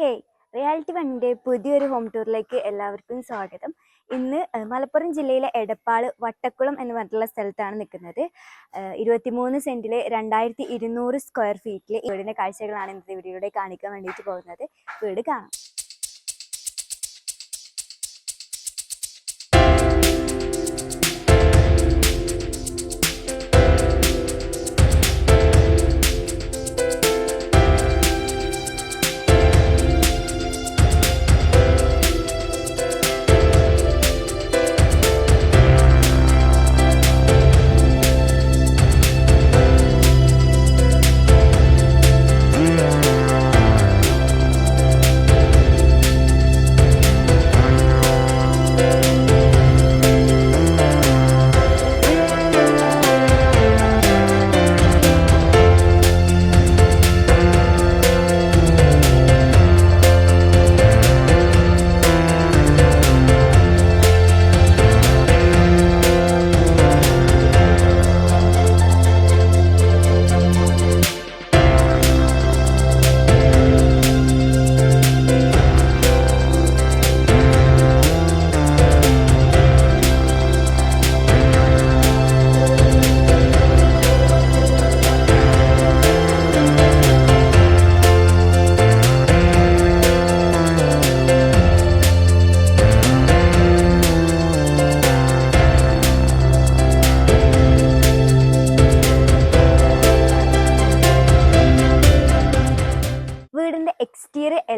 Hey reality വണ്ണിന്റെ പുതിയൊരു home ടൂറിലേക്ക് എല്ലാവർക്കും സ്വാഗതം. ഇന്ന് മലപ്പുറം ജില്ലയിലെ എടപ്പാൾ വട്ടക്കുളം എന്ന് പറഞ്ഞിട്ടുള്ള സ്ഥലത്താണ് നിൽക്കുന്നത്. ഇരുപത്തിമൂന്ന് സെന്റിൽ രണ്ടായിരത്തി ഇരുന്നൂറ് സ്ക്വയർ ഫീറ്റിൽ വീടിന്റെ കാഴ്ചകളാണ് ഇന്നത്തെ വീഡിയോയിലൂടെ കാണിക്കാൻ വേണ്ടിയിട്ട് പോകുന്നത്. വീട് കാണാം.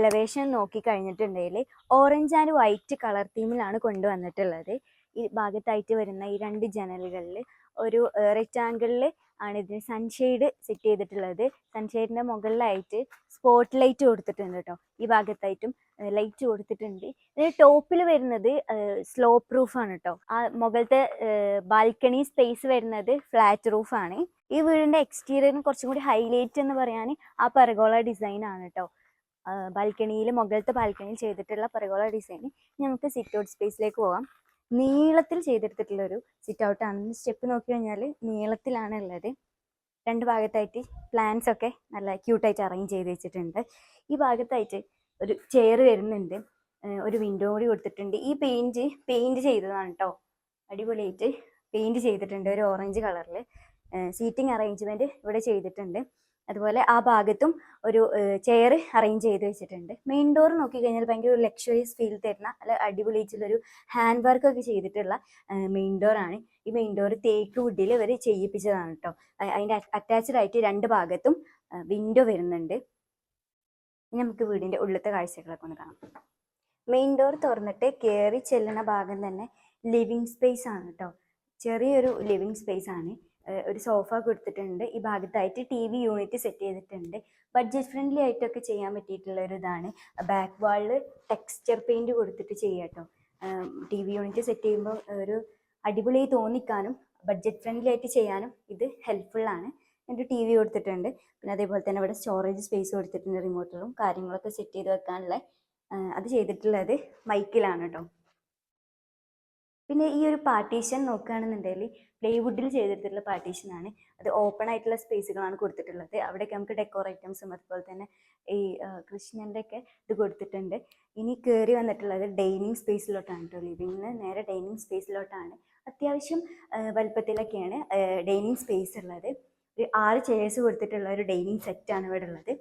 എലവേഷൻ നോക്കി കഴിഞ്ഞിട്ടുണ്ടെങ്കിൽ ഓറഞ്ച് ആൻഡ് വൈറ്റ് കളർ തീമിലാണ് കൊണ്ടുവന്നിട്ടുള്ളത്. ഈ ഭാഗത്തായിട്ട് വരുന്ന ഈ രണ്ട് ജനലുകളിൽ ഒരു റെക്റ്റാങ്കിളിൽ ആണ് ഇതിന് സൺഷെയ്ഡ് സെറ്റ് ചെയ്തിട്ടുള്ളത്. സൺഷെയ്ഡിന്റെ മുകളിലായിട്ട് സ്പോട്ട് ലൈറ്റ് കൊടുത്തിട്ടുണ്ട് കേട്ടോ ഈ ഭാഗത്തായിട്ടും ലൈറ്റ് കൊടുത്തിട്ടുണ്ട്. ഇതിന് ടോപ്പിൽ വരുന്നത് സ്ലോ പ്രൂഫാണ് കേട്ടോ ആ മുകളിലത്തെ ബാൽക്കണി സ്പേസ് വരുന്നത് ഫ്ലാറ്റ് റൂഫാണ് ഈ വീടിന്റെ എക്സ്റ്റീരിയറിന് കുറച്ചും കൂടി ഹൈലൈറ്റ് എന്ന് പറയാൻ ആ പെർഗോള ഡിസൈൻ ആണ് കേട്ടോ ബാൽക്കണിയിൽ മുകളിലത്തെ ബാൽക്കണിയിൽ ചെയ്തിട്ടുള്ള പെർഗോള ഡിസൈൻ നമുക്ക് സിറ്റ് ഔട്ട് സ്പേസിലേക്ക് പോകാം. നീളത്തിൽ ചെയ്തെടുത്തിട്ടുള്ള ഒരു സിറ്റ് ഔട്ട് ആണ് സ്റ്റെപ്പ് നോക്കി കഴിഞ്ഞാൽ നീളത്തിലാണ് ഉള്ളത്. രണ്ട് ഭാഗത്തായിട്ട് പ്ലാന്റ്സ് ഒക്കെ നല്ല ക്യൂട്ടായിട്ട് അറേഞ്ച് ചെയ്ത് വെച്ചിട്ടുണ്ട്. ഈ ഭാഗത്തായിട്ട് ഒരു ചെയർ വരുന്നുണ്ട്. ഒരു വിൻഡോ കൂടി കൊടുത്തിട്ടുണ്ട്. ഈ പെയിന്റ് പെയിന്റ് ചെയ്തതാണ് കേട്ടോ അടിപൊളിയായിട്ട് പെയിന്റ് ചെയ്തിട്ടുണ്ട്. ഒരു ഓറഞ്ച് കളറിൽ സീറ്റിംഗ് അറേഞ്ച്മെന്റ് ഇവിടെ ചെയ്തിട്ടുണ്ട്. അതുപോലെ ആ ഭാഗത്തും ഒരു ചെയർ അറേഞ്ച് ചെയ്ത് വെച്ചിട്ടുണ്ട്. മെയിൻ ഡോർ നോക്കിക്കഴിഞ്ഞാൽ ഭയങ്കര ഒരു ലക്ഷറീസ് ഫീൽ തരുന്ന അല്ല അടിപൊളിയായിട്ടുള്ളൊരു ഹാൻഡ് വർക്ക് ഒക്കെ ചെയ്തിട്ടുള്ള മെയിൻ ഡോർ ആണ്. ഈ മെയിൻ ഡോർ തേക്ക് വുഡിൽ ഇവർ ചെയ്യിപ്പിച്ചതാണ് കേട്ടോ അതിന്റെ അറ്റാച്ച്ഡ് ആയിട്ട് രണ്ട് ഭാഗത്തും വിൻഡോ വരുന്നുണ്ട്. ഇനി നമുക്ക് വീടിന്റെ ഉള്ളത്തെ കാഴ്ചകളൊക്കെ ഒന്ന് കാണാം. മെയിൻ ഡോർ തുറന്നിട്ട് കയറി ചെല്ലുന്ന ഭാഗം തന്നെ ലിവിങ് സ്പേസ് ആണ് കേട്ടോ ചെറിയൊരു ലിവിങ് സ്പേസ് ആണ്. ഒരു സോഫ കൊടുത്തിട്ടുണ്ട്. ഈ ഭാഗത്തായിട്ട് ടി വി യൂണിറ്റ് സെറ്റ് ചെയ്തിട്ടുണ്ട്. ബഡ്ജറ്റ് ഫ്രണ്ട്ലി ആയിട്ടൊക്കെ ചെയ്യാൻ പറ്റിയിട്ടുള്ള ഒരു ഇതാണ്. ബാക്ക് വാളിൽ ടെക്സ്ചർ പെയിന്റ് കൊടുത്തിട്ട് ചെയ്യാം കേട്ടോ ടി വി യൂണിറ്റ് സെറ്റ് ചെയ്യുമ്പോൾ ഒരു അടിപൊളി തോന്നിക്കാനും ബഡ്ജറ്റ് ഫ്രണ്ട്ലി ആയിട്ട് ചെയ്യാനും ഇത് ഹെൽപ്ഫുള്ളാണ് എന്റെ ടി വി കൊടുത്തിട്ടുണ്ട്. പിന്നെ അതേപോലെ തന്നെ ഇവിടെ സ്റ്റോറേജ് സ്പേസ് കൊടുത്തിട്ടുണ്ട് റിമോട്ടുകളും കാര്യങ്ങളൊക്കെ സെറ്റ് ചെയ്ത് വെക്കാനുള്ള. അത് ചെയ്തിട്ടുള്ളത് മൈക്കിലാണ് കേട്ടോ പിന്നെ ഈ ഒരു പാർട്ടീഷൻ നോക്കുകയാണെന്നുണ്ടെങ്കിൽ പ്ലേവുഡിൽ ചെയ്തിട്ടുള്ള പാർട്ടീഷൻ ആണ്. അത് ഓപ്പൺ ആയിട്ടുള്ള സ്പേസുകളാണ് കൊടുത്തിട്ടുള്ളത്. അവിടെയൊക്കെ നമുക്ക് ഡെക്കോർ ഐറ്റംസും അതുപോലെ തന്നെ ഈ കൃഷ്ണന്റെ ഒക്കെ ഇത് കൊടുത്തിട്ടുണ്ട്. ഇനി കയറി വന്നിട്ടുള്ളത് ഡൈനിങ് സ്പേസിലോട്ടാണ് കേട്ടോ ലിവിങ്ങിന് നേരെ ഡൈനിങ് സ്പേസിലോട്ടാണ് അത്യാവശ്യം വലുപ്പത്തിലൊക്കെയാണ് ഡൈനിങ് സ്പേസ് ഉള്ളത്. ഒരു ആറ് ചെയേഴ്സ് കൊടുത്തിട്ടുള്ള ഒരു ഡൈനിങ് സെറ്റാണ് ഇവിടെ ഉള്ളത്.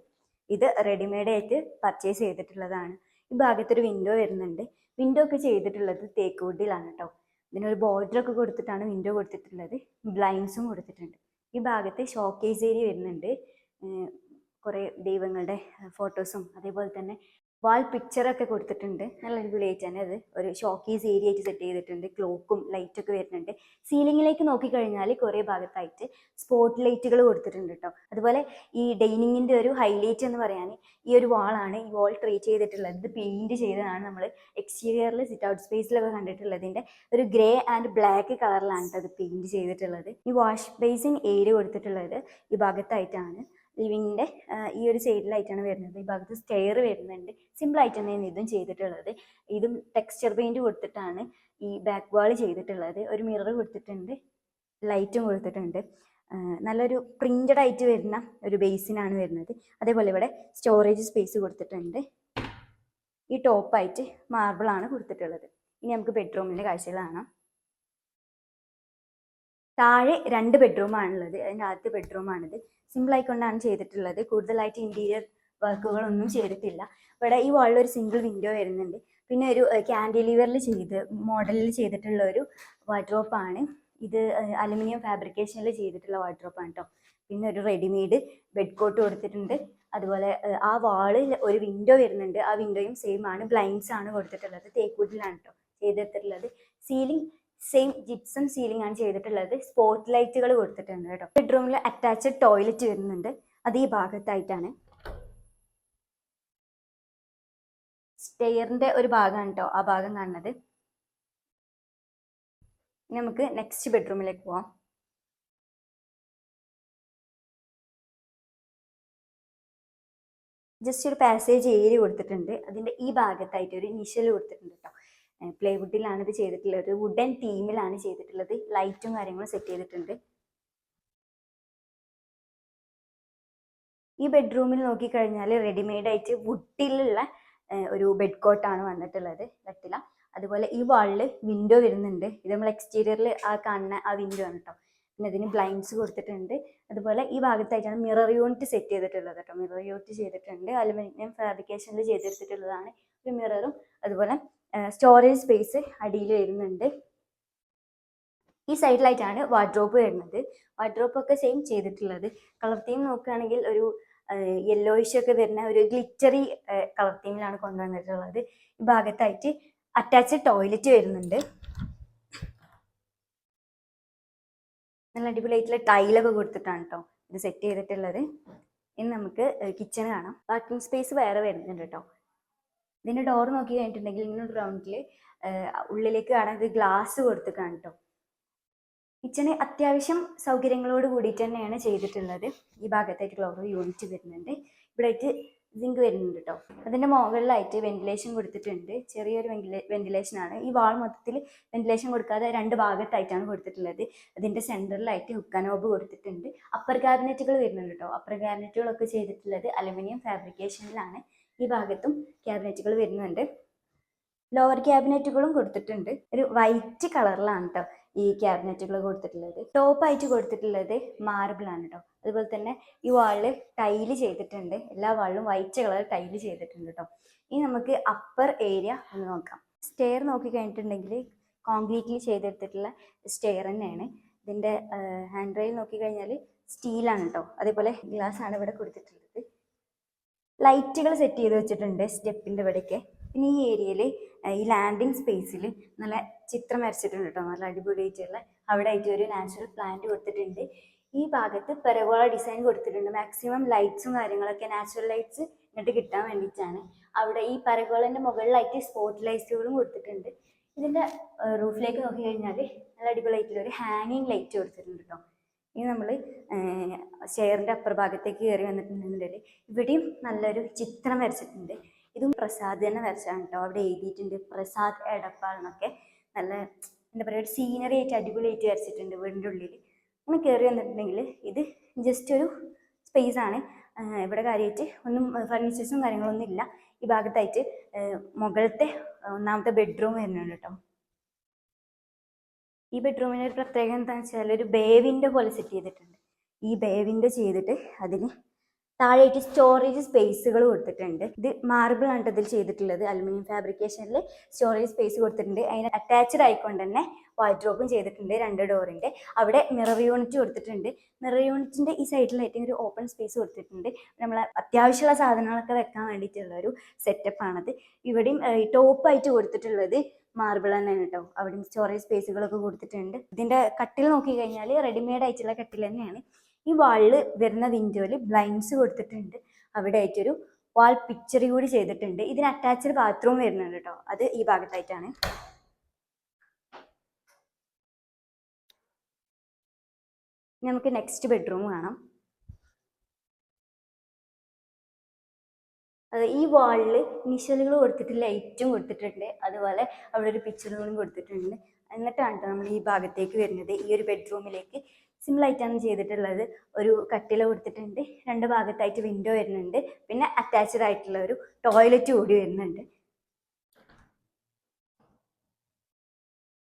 ഇത് റെഡിമെയ്ഡ് ആയിട്ട് പർച്ചേസ് ചെയ്തിട്ടുള്ളതാണ്. ഈ ഭാഗത്തൊരു വിൻഡോ വരുന്നുണ്ട്. വിൻഡോ ഒക്കെ ചെയ്തിട്ടുള്ളത് തേക്കുവുഡിലാണ് കേട്ടോ. ഇതിനൊരു ബോർഡറൊക്കെ കൊടുത്തിട്ടാണ് വിൻഡോ കൊടുത്തിട്ടുള്ളത്. ബ്ലൈൻഡ്സും കൊടുത്തിട്ടുണ്ട്. ഈ ഭാഗത്ത് ഷോക്കേസ് ഏരിയ വരുന്നുണ്ട്. കുറേ ദൈവങ്ങളുടെ ഫോട്ടോസും അതേപോലെ തന്നെ വാൾ പിക്ചറൊക്കെ കൊടുത്തിട്ടുണ്ട്. നല്ല അടിപൊളിയായിട്ട് തന്നെ അത്. ഒരു ഷോക്കേസ് ഏരിയ ആയിട്ട് സെറ്റ് ചെയ്തിട്ടുണ്ട്. ക്ലോക്കും ലൈറ്റൊക്കെ വരുന്നുണ്ട്. സീലിങ്ങിലേക്ക് നോക്കിക്കഴിഞ്ഞാൽ കുറേ ഭാഗത്തായിട്ട് സ്പോട്ട് ലൈറ്റുകൾ കൊടുത്തിട്ടുണ്ട് കേട്ടോ അതുപോലെ ഈ ഡൈനിങ്ങിന്റെ ഒരു ഹൈലൈറ്റ് എന്ന് പറയാൻ ഈ ഒരു വാളാണ് ഈ വാൾ ട്രീറ്റ് ചെയ്തിട്ടുള്ളത്. ഇത് പെയിന്റ് ചെയ്തതാണ് നമ്മൾ എക്സ്റ്റീരിയറിൽ സിറ്റ് ഔട്ട് സ്പേസിലൊക്കെ കണ്ടിട്ടുള്ളതിന്റെ ഒരു ഗ്രേ ആൻഡ് ബ്ലാക്ക് കളറിലാണ് അത് പെയിന്റ് ചെയ്തിട്ടുള്ളത്. ഈ വാഷ് ബേസിൻ ഏരിയ കൊടുത്തിട്ടുള്ളത് ഈ ഭാഗത്തായിട്ടാണ്. ലിവിങ്ങിന്റെ ഈ ഒരു സൈഡിലായിട്ടാണ് വരുന്നത്. ഈ ഭാഗത്ത് സ്റ്റെയർ വരുന്നുണ്ട്. സിമ്പിൾ ആയിട്ട് തന്നെയാണ് ഇതും ചെയ്തിട്ടുള്ളത്. ഇതും ടെക്സ്ചർ പെയിന്റ് കൊടുത്തിട്ടാണ് ഈ ബാക്ക് വാൾ ചെയ്തിട്ടുള്ളത്. ഒരു മിറർ കൊടുത്തിട്ടുണ്ട്. ലൈറ്റും കൊടുത്തിട്ടുണ്ട്. നല്ലൊരു പ്രിന്റഡ് ആയിട്ട് വരുന്ന ഒരു ബേസിനാണ് വരുന്നത്. അതേപോലെ ഇവിടെ സ്റ്റോറേജ് സ്പേസ് കൊടുത്തിട്ടുണ്ട്. ഈ ടോപ്പായിട്ട് മാർബിളാണ് കൊടുത്തിട്ടുള്ളത്. ഇനി നമുക്ക് ബെഡ്റൂമിന്റെ കാഴ്ചകൾ കാണാം. താഴെ രണ്ട് ബെഡ്റൂമാണുള്ളത് അതിന്റെ ആദ്യത്തെ ബെഡ്റൂമാണിത് സിമ്പിൾ ആയിക്കൊണ്ടാണ് ചെയ്തിട്ടുള്ളത്. കൂടുതലായിട്ട് ഇന്റീരിയർ വർക്കുകളൊന്നും ചെയ്തിട്ടില്ല. ഇവിടെ ഈ വാളിൽ ഒരു സിംഗിൾ വിൻഡോ വരുന്നുണ്ട്. പിന്നെ ഒരു ക്യാൻഡിലിവറിൽ ചെയ്ത് മോഡലിൽ ചെയ്തിട്ടുള്ള ഒരു വാർഡ്രോപ്പാണ് ഇത് അലുമിനിയം ഫാബ്രിക്കേഷനിൽ ചെയ്തിട്ടുള്ള വാർഡ്രോപ്പാണ് കേട്ടോ പിന്നെ ഒരു റെഡിമെയ്ഡ് ബെഡ് കോട്ട് കൊടുത്തിട്ടുണ്ട്. അതുപോലെ ആ വാളിൽ ഒരു വിൻഡോ വരുന്നുണ്ട്. ആ വിൻഡോയും സെയിം ആണ്. ബ്ലൈൻഡ്സ് ആണ് കൊടുത്തിട്ടുള്ളത്. തേക്കൂട്ടിലാണ് കേട്ടോ ചെയ്തിട്ടുള്ളത്. സീലിംഗ് സെയിം ജിപ്സം സീലിംഗ് ആണ് ചെയ്തിട്ടുള്ളത്. സ്പോട്ട് ലൈറ്റുകൾ കൊടുത്തിട്ടുണ്ട് കേട്ടോ. ബെഡ്റൂമിൽ അറ്റാച്ച്ഡ് ടോയ്ലറ്റ് വരുന്നുണ്ട്. അത് ഈ ഭാഗത്തായിട്ടാണ്. സ്റ്റെയറിന്റെ ഒരു ഭാഗമാണ് കേട്ടോ ആ ഭാഗം കാണുന്നത്. നമുക്ക് നെക്സ്റ്റ് ബെഡ്റൂമിലേക്ക് പോവാം. ജസ്റ്റ് ഒരു പാസേജ് ഏരിയ കൊടുത്തിട്ടുണ്ട്. അതിന്റെ ഈ ഭാഗത്തായിട്ട് ഒരു നിഷൽ കൊടുത്തിട്ടുണ്ട് കേട്ടോ. പ്ലേവുഡിലാണ് ഇത് ചെയ്തിട്ടുള്ളത്. ഒരു വുഡൻ തീമിലാണ് ചെയ്തിട്ടുള്ളത്. ലൈറ്റും കാര്യങ്ങളും സെറ്റ് ചെയ്തിട്ടുണ്ട്. ഈ ബെഡ്റൂമിൽ നോക്കിക്കഴിഞ്ഞാൽ റെഡിമെയ്ഡ് ആയിട്ട് വുഡിലുള്ള ഒരു ബെഡ് കോട്ടാണ് വന്നിട്ടുള്ളത് കട്ടില അതുപോലെ ഈ വാളിൽ വിൻഡോ വരുന്നുണ്ട്. ഇത് നമ്മൾ എക്സ്റ്റീരിയറിൽ ആ കാണുന്ന ആ വിൻഡോ ആണ് കേട്ടോ പിന്നെ ഇതിന് ബ്ലൈൻഡ്സ് കൊടുത്തിട്ടുണ്ട്. അതുപോലെ ഈ ഭാഗത്തായിട്ടാണ് മിറർ യൂണിറ്റ് സെറ്റ് ചെയ്തിട്ടുള്ളത് കേട്ടോ മിറർ യൂണിറ്റ് ചെയ്തിട്ടുണ്ട്. അലുമിനിയം ഫാബ്രിക്കേഷനിൽ ചെയ്തെടുത്തിട്ടുള്ളതാണ് ഒരു മിററും അതുപോലെ സ്റ്റോറേജ് സ്പേസ് അടിയിൽ വരുന്നുണ്ട്. ഈ സൈഡിലായിട്ടാണ് വാർഡ്രോപ്പ് വരുന്നത്. വാർഡ്രോപ്പ് ഒക്കെ സെയിം ചെയ്തിട്ടുള്ളത്. കളർ തീം നോക്കുകയാണെങ്കിൽ ഒരു യെല്ലോയിഷ് ഒക്കെ വരുന്ന ഒരു ഗ്ലിറ്ററി കളർ തീമിലാണ് കൊണ്ടുവന്നിട്ടുള്ളത്. ഈ ഭാഗത്തായിട്ട് അറ്റാച്ച് ടോയ്ലറ്റ് വരുന്നുണ്ട്. നല്ല അടിപൊളിയായിട്ടുള്ള ടൈലൊക്കെ കൊടുത്തിട്ടാണ് കേട്ടോ ഇത് സെറ്റ് ചെയ്തിട്ടുള്ളത്. ഇനി നമുക്ക് കിച്ചൺ കാണാം. വർക്കിംഗ് സ്പേസ് വേറെ വരുന്നുണ്ട് കേട്ടോ ഇതിന്റെ ഡോർ നോക്കി കഴിഞ്ഞിട്ടുണ്ടെങ്കിൽ ഇങ്ങനെ ഗ്രൗണ്ടിൽ ഉള്ളിലേക്ക് കാണാൻ ഗ്ലാസ് കൊടുത്ത് കേട്ടോ കിച്ചണ് അത്യാവശ്യം സൗകര്യങ്ങളോട് കൂടിയിട്ട് തന്നെയാണ് ചെയ്തിട്ടുള്ളത്. ഈ ഭാഗത്തായിട്ട് ഓരോ യൂണിറ്റ് വരുന്നുണ്ട്. ഇവിടെ ആയിട്ട് സിങ്ക് വരുന്നുണ്ട് കേട്ടോ അതിന്റെ മുകളിലായിട്ട് വെന്റിലേഷൻ കൊടുത്തിട്ടുണ്ട്. ചെറിയൊരു വെന്റിലേഷൻ ആണ്. ഈ വാൾ മൊത്തത്തിൽ വെന്റിലേഷൻ കൊടുക്കാതെ രണ്ട് ഭാഗത്തായിട്ടാണ് കൊടുത്തിട്ടുള്ളത്. അതിന്റെ സെന്ററിലായിട്ട് ഹുക്കാനോബ് കൊടുത്തിട്ടുണ്ട്. അപ്പർ ക്യാബിനറ്റുകൾ വരുന്നുണ്ട് കേട്ടോ അപ്പർ ക്യാബിനറ്റുകളൊക്കെ ചെയ്തിട്ടുള്ളത് അലുമിനിയം ഫാബ്രിക്കേഷനിലാണ് ഈ ഭാഗത്തും ക്യാബിനറ്റുകൾ വരുന്നുണ്ട്. ലോവർ ക്യാബിനറ്റുകളും കൊടുത്തിട്ടുണ്ട്. ഒരു വൈറ്റ് കളറിലാണ് കേട്ടോ ഈ ക്യാബിനറ്റുകൾ കൊടുത്തിട്ടുള്ളത്. ടോപ്പായിട്ട് കൊടുത്തിട്ടുള്ളത് മാർബിൾ ആണ് കേട്ടോ അതുപോലെ തന്നെ ഈ വാളിൽ ടൈൽ ചെയ്തിട്ടുണ്ട്. എല്ലാ വാളിലും വൈറ്റ് കളർ ടൈൽ ചെയ്തിട്ടുണ്ട് കേട്ടോ ഇനി നമുക്ക് അപ്പർ ഏരിയ ഒന്ന് നോക്കാം. സ്റ്റെയർ നോക്കി കഴിഞ്ഞിട്ടുണ്ടെങ്കിൽ കോൺക്രീറ്റിൽ ചെയ്തെടുത്തിട്ടുള്ള സ്റ്റെയർ തന്നെയാണ്. ഇതിന്റെ ഹാൻഡ് റെയിൽ നോക്കി കഴിഞ്ഞാൽ സ്റ്റീലാണ് കേട്ടോ അതേപോലെ ഗ്ലാസ് ആണ് ഇവിടെ കൊടുത്തിട്ടുള്ളത്. ലൈറ്റുകൾ സെറ്റ് ചെയ്ത് വെച്ചിട്ടുണ്ട് സ്റ്റെപ്പിന്റെ ഇവിടേക്ക്. പിന്നെ ഈ ഏരിയയിൽ ഈ ലാൻഡിങ് സ്പേസിൽ നല്ല ചിത്രം വരച്ചിട്ടുണ്ട് കേട്ടോ. നല്ല അടിപൊളിയായിട്ടുള്ള അവിടെ ആയിട്ട് ഒരു നാച്ചുറൽ പ്ലാന്റ് കൊടുത്തിട്ടുണ്ട്. ഈ ഭാഗത്ത് പെരഗോള ഡിസൈൻ കൊടുത്തിട്ടുണ്ട്. മാക്സിമം ലൈറ്റ്സും കാര്യങ്ങളൊക്കെ നാച്ചുറൽ ലൈറ്റ്സ് ഇങ്ങോട്ട് കിട്ടാൻ വേണ്ടിയിട്ടാണ്. അവിടെ ഈ പരഗോളന്റെ മുകളിലായിട്ട് സ്പോട്ട് ലൈറ്റുകളും കൊടുത്തിട്ടുണ്ട്. ഇതിന്റെ റൂഫിലേക്ക് നോക്കി കഴിഞ്ഞാൽ നല്ല അടിപൊളിയായിട്ടുള്ള ഒരു ഹാങ്ങിങ് ലൈറ്റ് കൊടുത്തിട്ടുണ്ട് കേട്ടോ. ഇനി നമ്മൾ ചെയറിന്റെ അപ്പുറ ഭാഗത്തേക്ക് കയറി വന്നിട്ടുണ്ടെങ്കിൽ ഇവിടെയും നല്ലൊരു ചിത്രം വരച്ചിട്ടുണ്ട്. ഇതും പ്രസാദ് തന്നെ വരച്ചാണ് കേട്ടോ അവിടെ എഴുതിയിട്ടുണ്ട് പ്രസാദ് എടപ്പാൾ എന്നൊക്കെ നല്ല എന്താ പറയുക ഒരു സീനറി ആയിട്ട് അടിപൊളിയായിട്ട് വരച്ചിട്ടുണ്ട് വീടിന്റെ ഉള്ളിൽ അങ്ങനെ കയറി വന്നിട്ടുണ്ടെങ്കിൽ ഇത് ജസ്റ്റ് ഒരു സ്പേസ് ആണ്. ഇവിടെ കാര്യമായിട്ട് ഒന്നും ഫർണിച്ചേഴ്സും കാര്യങ്ങളൊന്നും ഇല്ല. ഈ ഭാഗത്തായിട്ട് മുകളിലത്തെ ഒന്നാമത്തെ ബെഡ്റൂം വരുന്നുണ്ട് കേട്ടോ ഈ ബെഡ്റൂമിന് ഒരു പ്രത്യേകത എന്താണെന്ന് വെച്ചാൽ ഒരു ബേവിന്റെ പോലെ സെറ്റ് ചെയ്തിട്ടുണ്ട്. ഈ ബേവിന്റെ ചെയ്തിട്ട് അതിന് താഴെയായിട്ട് സ്റ്റോറേജ് സ്പേസുകൾ കൊടുത്തിട്ടുണ്ട്. ഇത് മാർബിൾ ആണ് അതിൽ ചെയ്തിട്ടുള്ളത്. അലുമിനിയം ഫാബ്രിക്കേഷനിൽ സ്റ്റോറേജ് സ്പേസ് കൊടുത്തിട്ടുണ്ട്. അതിന് അറ്റാച്ച്ഡ് ആയിക്കൊണ്ട് തന്നെ വാർഡ്രോപ്പും ചെയ്തിട്ടുണ്ട് രണ്ട് ഡോറിന്റെ അവിടെ മിറർ യൂണിറ്റ് കൊടുത്തിട്ടുണ്ട്. മിറർ യൂണിറ്റിന്റെ ഈ സൈഡിൽ സൈഡിലായിട്ട് ഒരു ഓപ്പൺ സ്പേസ് കൊടുത്തിട്ടുണ്ട്. നമ്മൾ അത്യാവശ്യമുള്ള സാധനങ്ങളൊക്കെ വെക്കാൻ വേണ്ടിയിട്ടുള്ള ഒരു സെറ്റപ്പാണത് ഇവിടെയും ടോപ്പായിട്ട് കൊടുത്തിട്ടുള്ളത് മാർബിൾ തന്നെയാണ് കേട്ടോ അവിടെയും സ്റ്റോറേജ് സ്പേസുകളൊക്കെ കൊടുത്തിട്ടുണ്ട്. ഇതിന്റെ കട്ടിൽ നോക്കി കഴിഞ്ഞാൽ റെഡിമെയ്ഡ് ആയിട്ടുള്ള കട്ടിൽ തന്നെയാണ്. ഈ വാളിൽ വരുന്ന വിൻഡോയിൽ ബ്ലൈൻഡ്സ് കൊടുത്തിട്ടുണ്ട്. അവിടെ ആയിട്ടൊരു വാൾ പിക്ചർ കൂടി ചെയ്തിട്ടുണ്ട്. ഇതിന് അറ്റാച്ച്ഡ് ബാത്റൂം വരുന്നുണ്ട് കേട്ടോ അത് ഈ ഭാഗത്തായിട്ടാണ്. നമുക്ക് നെക്സ്റ്റ് ബെഡ്റൂം കാണാം. ഈ വാളിൽ ഇനിഷ്യലുകൾ കൊടുത്തിട്ട് ലൈറ്റും കൊടുത്തിട്ടുണ്ട്. അതുപോലെ അവിടെ ഒരു പിക്ചറുകളും കൊടുത്തിട്ടുണ്ട്. എന്നിട്ടാണ് നമ്മൾ ഈ ഭാഗത്തേക്ക് വരുന്നത്. ഈ ഒരു ബെഡ്റൂമിലേക്ക് സിമ്പിൾ ആയിട്ടാണ് ചെയ്തിട്ടുള്ളത്. ഒരു കട്ടില കൊടുത്തിട്ടുണ്ട്. രണ്ട് ഭാഗത്തായിട്ട് വിൻഡോ വരുന്നുണ്ട്. പിന്നെ അറ്റാച്ച്ഡ് ആയിട്ടുള്ള ഒരു ടോയ്ലറ്റ് കൂടി വരുന്നുണ്ട്.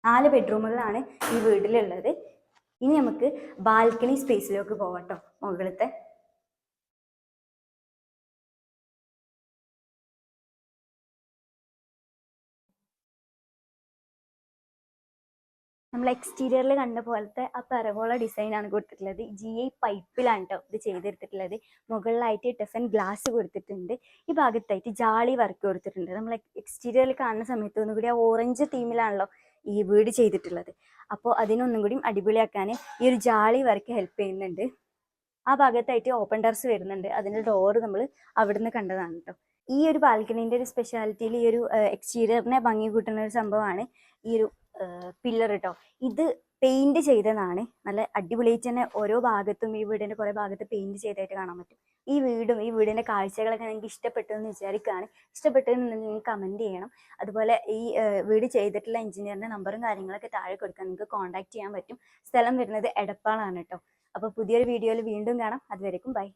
നാല് ബെഡ്റൂമുകളാണ് ഈ വീട്ടിലുള്ളത്. ഇനി നമുക്ക് ബാൽക്കണി സ്പേസിലേക്ക് പോകട്ടോ മുകളിലത്തെ നമ്മൾ എക്സ്റ്റീരിയറിൽ കണ്ട പോലത്തെ ആ പെരകോള ഡിസൈനാണ് കൊടുത്തിട്ടുള്ളത്. ജി ഐ പൈപ്പിലാണ് കേട്ടോ ഇത് ചെയ്തെടുത്തിട്ടുള്ളത്. മുകളിലായിട്ട് ടെഫൻ ഗ്ലാസ് കൊടുത്തിട്ടുണ്ട്. ഈ ഭാഗത്തായിട്ട് ജാളി വർക്ക് കൊടുത്തിട്ടുണ്ട്. നമ്മൾ എക്സ്റ്റീരിയറിൽ കാണുന്ന സമയത്ത് ഒന്നുകൂടി ആ ഓറഞ്ച് തീമിലാണല്ലോ ഈ വീട് ചെയ്തിട്ടുള്ളത്. അപ്പോൾ അതിനൊന്നും കൂടി അടിപൊളിയാക്കാൻ ഈ ഒരു ജാളി വർക്ക് ഹെൽപ്പ് ചെയ്യുന്നുണ്ട്. ആ ഭാഗത്തായിട്ട് ഓപ്പൺ ടെറസ് വരുന്നുണ്ട്. അതിന്റെ ഡോർ നമ്മൾ അവിടുന്ന് കണ്ടതാണ് കേട്ടോ ഈ ഒരു ബാൽക്കണീന്റെ ഒരു സ്പെഷ്യാലിറ്റിയിൽ ഈ ഒരു എക്സ്റ്റീരിയറിനെ ഭംഗി കൂട്ടുന്ന ഒരു സംഭവമാണ് ഈ ഒരു പില്ലർ കേട്ടോ ഇത് പെയിന്റ് ചെയ്തതാണ്. നല്ല അടിപൊളിയായിട്ട് തന്നെ ഓരോ ഭാഗത്തും ഈ വീടിന്റെ കുറെ ഭാഗത്ത് പെയിന്റ് ചെയ്തായിട്ട് കാണാൻ പറ്റും. ഈ വീടും ഈ വീടിന്റെ കാഴ്ചകളൊക്കെ നിങ്ങൾക്ക് ഇഷ്ടപ്പെട്ടു എന്ന് വിചാരിക്കുകയാണ് ഇഷ്ടപ്പെട്ടതെന്ന് നിങ്ങൾ കമന്റ് ചെയ്യണം. അതുപോലെ ഈ വീട് ചെയ്തിട്ടുള്ള എഞ്ചിനീയറിന്റെ നമ്പറും കാര്യങ്ങളൊക്കെ താഴെ കൊടുക്കാൻ നിങ്ങൾക്ക് കോൺടാക്ട് ചെയ്യാൻ പറ്റും. സ്ഥലം വരുന്നത് എടപ്പാളാണ് കേട്ടോ. അപ്പോൾ പുതിയൊരു വീഡിയോയിൽ വീണ്ടും കാണാം. അതുവരെക്കും ബൈ